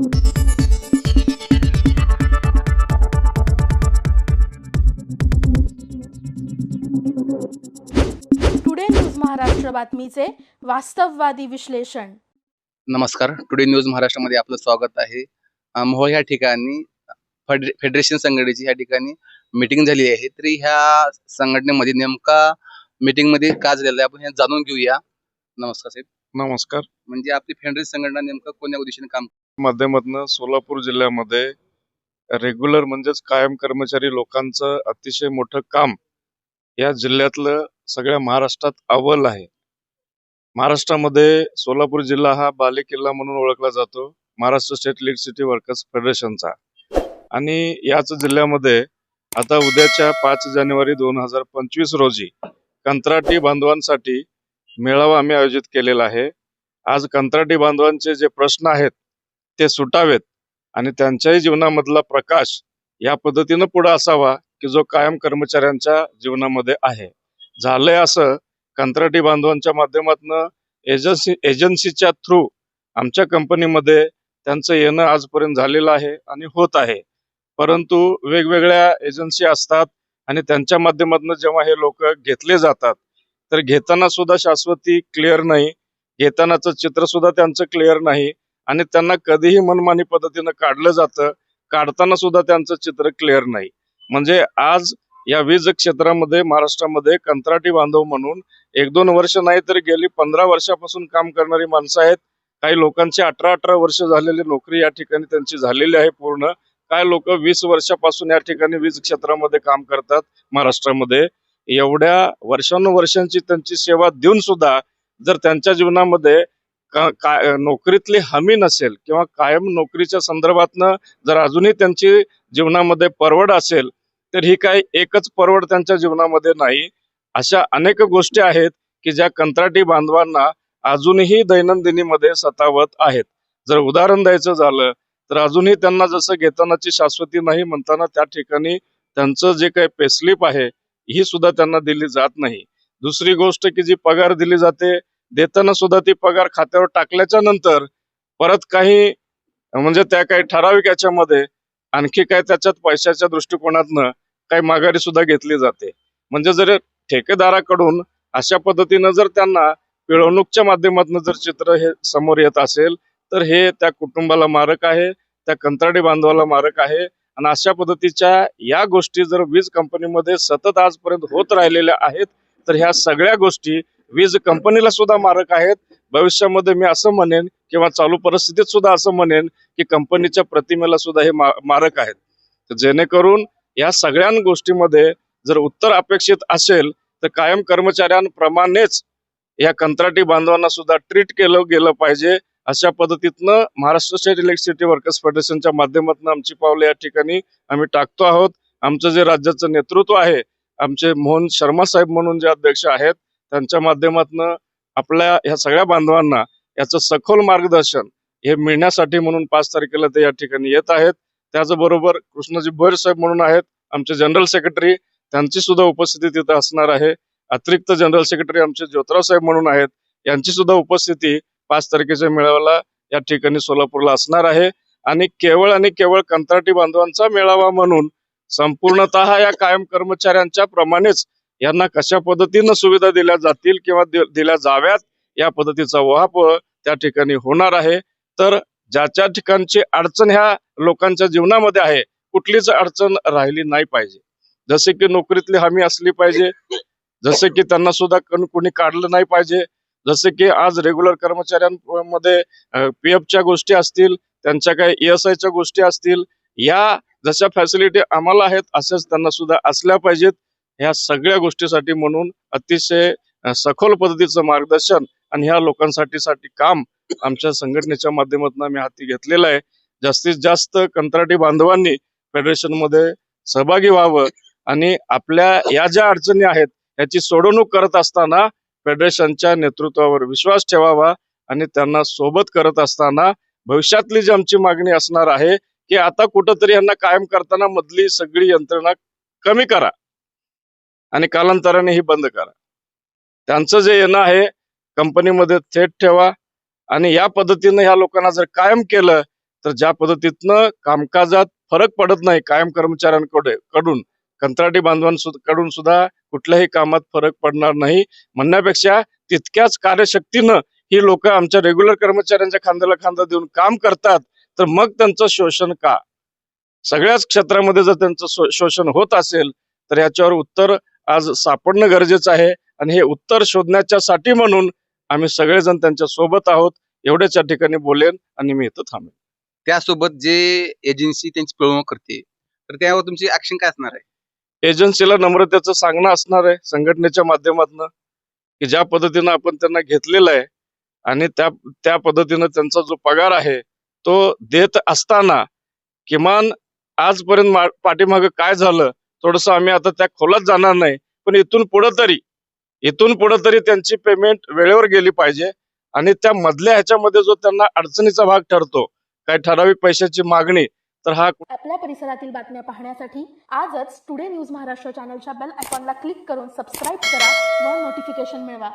Today news Maharashtra बातमीचे वास्तववादी विश्लेषण नमस्कार. टुडे न्यूज महाराष्ट्रामध्ये आपलं स्वागत आहे. अ, मोहोळ ह्या ठिकाणी फेडरे- फेडरेशन संघटनेची ह्या ठिकाणी मीटिंग झाली आहे. तरी ह्या संघटनेमध्ये नेमका मीटिंगमध्ये का झालेला आहे? आपण हे जाणून घेऊया. नमस्कार साहेब. नमस्कार. म्हणजे आपली फेडरेशन संघटना नेमकं कोणत्या उद्देशाने काम माध्यमातून सोलापूर जिल्ह्यामध्ये रेग्युलर म्हणजेच कायम कर्मचारी लोकांचं अतिशय मोठं काम या जिल्ह्यातलं सगळ्या महाराष्ट्रात अव्वल आहे. महाराष्ट्रामध्ये सोलापूर जिल्हा हा बालेकिल्ला म्हणून ओळखला जातो. Maharashtra state lead city workers फेडरेशनचा. आणि याच जिल्ह्यामध्ये आता उद्याच्या पाच जानेवारी दोन हजार पंचवीस रोजी कंत्राटी बांधवांसाठी मेळावा आम्ही आयोजित केलेला आहे. आज कंत्राटी बांधवांचे जे प्रश्न आहेत ते सुटावेत आणि त्यांच्याही जीवनामधला प्रकाश या पद्धतीनं पुढे असावा की जो कायम कर्मचाऱ्यांच्या जीवनामध्ये आहे. झालंय असं कंत्राटी बांधवांच्या माध्यमातून एजन्सी एजन्सीच्या थ्रू आमच्या कंपनीमध्ये त्यांचं येणं आजपर्यंत झालेलं आहे आणि होत आहे. परंतु वेगवेगळ्या एजन्सी असतात आणि त्यांच्या माध्यमातून जेव्हा हे लोक घेतले जातात तर घेताना सुद्धा शाश्वती क्लिअर नाही. घेतानाचं चित्र सुद्धा त्यांचं क्लिअर नाही. आणि त्यांना कधीही मनमानी पद्धतीनं काढलं जातं. काढताना सुद्धा त्यांचं चित्र क्लिअर नाही. म्हणजे आज या वीज क्षेत्रामध्ये महाराष्ट्रामध्ये कंत्राटी बांधव म्हणून एक दोन वर्ष नाही तर गेली पंधरा वर्षापासून काम करणारी माणसं आहेत. काही लोकांची अठरा अठरा वर्ष झालेली नोकरी या ठिकाणी त्यांची झालेली आहे पूर्ण. काय लोक वीस वर्षापासून या ठिकाणी वीज क्षेत्रामध्ये काम करतात महाराष्ट्रामध्ये? एवढ्या वर्षानुवर्षांची त्यांची सेवा देऊन सुद्धा जर त्यांच्या जीवनामध्ये काय नोकरीतली हमी नसेल किंवा कायम नोकरीच्या संदर्भातनं जर अजूनही त्यांची जीवनामध्ये परवड असेल तर ही काही एकच परवड त्यांच्या जीवनामध्ये नाही. अशा अनेक गोष्टी आहेत की ज्या कंत्राटी बांधवांना अजूनही दैनंदिनीमध्ये सतावत आहेत. जर उदाहरण द्यायचं झालं तर अजूनही त्यांना जसं घेतानाची शाश्वती नाही म्हणताना त्या ठिकाणी त्यांचं जे काही पेस्लिप आहे ही सुद्धा त्यांना दिली जात नाही. दुसरी गोष्ट की जी पगार दिली जाते देताना सुद्धा ती पगार खात्यावर टाकल्याच्या नंतर परत काही म्हणजे त्या काही ठराविक याच्यामध्ये आणखी काय त्याच्यात पैशाच्या दृष्टिकोनातनं काही माघारी सुद्धा घेतली जाते. म्हणजे जर ठेकेदाराकडून अशा पद्धतीनं जर त्यांना पिळवणूकच्या माध्यमातून जर चित्र हे समोर येत असेल तर हे त्या कुटुंबाला मारक आहे त्या कंत्राटी बांधवाला मारक आहे. आणि अशा पद्धतीच्या या गोष्टी जर वीज कंपनीमध्ये सतत आजपर्यंत होत राहिलेल्या आहेत तर ह्या सगळ्या गोष्टी वीज कंपनीला सुद्धा मारक आहेत. भविष्यामध्ये मी असं म्हणेन किंवा चालू परिस्थितीत सुद्धा असं म्हणेन की कंपनीच्या प्रतिमेला सुद्धा हे मारक आहेत. जेणेकरून या सगळ्या गोष्टीमध्ये जर उत्तर अपेक्षित असेल तर कायम कर्मचाऱ्यांप्रमाणेच या कंत्राटी बांधवांना सुद्धा ट्रीट केलं गेलं पाहिजे. अशा पद्धतीतनं महाराष्ट्र स्टेट इलेक्ट्रिसिटी वर्कर्स फेडरेशनच्या माध्यमातून आमची पावले या ठिकाणी आम्ही टाकतो आहोत. आमचं जे राज्याचं नेतृत्व आहे आमचे मोहन शर्मा साहेब म्हणून जे अध्यक्ष आहेत त्यांच्या माध्यमातून आपल्या ह्या सगळ्या बांधवांना याचं सखोल मार्गदर्शन हे मिळण्यासाठी म्हणून पाच तारखेला ते या ठिकाणी येत आहेत. त्याचबरोबर कृष्णाजी भोयर साहेब म्हणून आहेत आमचे जनरल सेक्रेटरी त्यांची सुद्धा उपस्थिती तिथे असणार आहे. अतिरिक्त जनरल सेक्रेटरी आमचे ज्योतराव साहेब म्हणून आहेत यांची सुद्धा उपस्थिती पाच तारखेच्या मेळाव्याला या ठिकाणी सोलापूरला असणार आहे. आणि केवळ आणि केवळ कंत्राटी बांधवांचा मेळावा म्हणून संपूर्णतः या कायम कर्मचाऱ्यांच्या प्रमाणेच यांना कशा पद्धतीनं सुविधा दिल्या जातील किंवा दिल्या जाव्यात या पद्धतीचा उहापोह त्या ठिकाणी होणार आहे. तर ज्याच्या ठिकाणची अडचण ह्या लोकांच्या जीवनामध्ये आहे कुठलीच अडचण राहिली नाही पाहिजे. जसे की नोकरीतली हमी असली पाहिजे जसे की त्यांना सुद्धा कोणी काढलं नाही पाहिजे जसे की आज रेग्युलर कर्मचाऱ्यांमध्ये पीएफच्या गोष्टी असतील त्यांच्या काही ईएसआय च्या गोष्टी असतील या जशा फॅसिलिटी आम्हाला आहेत अशाच त्यांना सुद्धा असल्या पाहिजेत. ह्या सगळ्या गोष्टीसाठी म्हणून अतिशय सखोल पद्धतीचं मार्गदर्शन आणि ह्या लोकांसाठी साठी काम आमच्या संघटनेच्या माध्यमातून आम्ही हाती घेतलेलं आहे. जास्तीत जास्त कंत्राटी बांधवांनी फेडरेशनमध्ये सहभागी व्हावं आणि आपल्या या ज्या अडचणी आहेत याची सोडवणूक करत असताना फेडरेशनच्या नेतृत्वावर विश्वास ठेवावा आणि त्यांना सोबत करत असताना भविष्यातली जी आमची मागणी असणार आहे की आता कुठंतरी यांना कायम करताना मधली सगळी यंत्रणा कमी करा. आणि कालांतराने ही बंद करा. त्यांचं जे येणं आहे कंपनीमध्ये थेट ठेवा आणि या पद्धतीनं ह्या लोकांना जर कायम केलं तर ज्या पद्धतीतनं कामकाजात फरक पडत नाही कायम कर्मचाऱ्यांकडे कडून कंत्राटी बांधवांकडून सुद्धा कुठल्याही कामात फरक पडणार नाही. म्हणण्यापेक्षा तितक्याच कार्यशक्तीनं ही लोक आमच्या रेग्युलर कर्मचाऱ्यांच्या खांद्याला खांदा देऊन काम करतात तर मग त्यांचं शोषण का? सगळ्याच क्षेत्रामध्ये जर त्यांचं शोषण होत असेल तर याच्यावर उत्तर आज सापडणं गरजेचं आहे. आणि हे उत्तर शोधण्याच्यासाठी म्हणून आम्ही सगळेजण त्यांच्यासोबत आहोत. एवढेच या ठिकाणी बोलेन आणि मी इथं थांबेन. त्यासोबत जे एजन्सी त्यांची पिळवणूक करते तर त्यावर तुमची ऍक्शन काय असणार आहे? एजन्सीला नम्रतेचं सांगणं असणार आहे संघटनेच्या माध्यमातून की ज्या पद्धतीनं आपण त्यांना घेतलेलं आहे आणि त्या त्या पद्धतीनं त्यांचा जो पगार आहे तो देत असताना किमान आजपर्यंत पाठीमागं काय झालं थोडस आम्ही आता त्या खोलात जाणार नाही पण इथून पुढं तरी इथून पुढं तरी त्यांची पेमेंट वेळेवर गेली पाहिजे आणि त्या मधल्या ह्याच्यामध्ये जो त्यांना अडचणीचा भाग ठरतो काही ठराविक पैशाची मागणी तर हा आपल्या परिसरातील बातम्या पाहण्यासाठी आजच टुडे न्यूज महाराष्ट्र चॅनलच्या बेल आयकॉनला क्लिक करून सबस्क्राईब करा व नोटिफिकेशन मिळवा.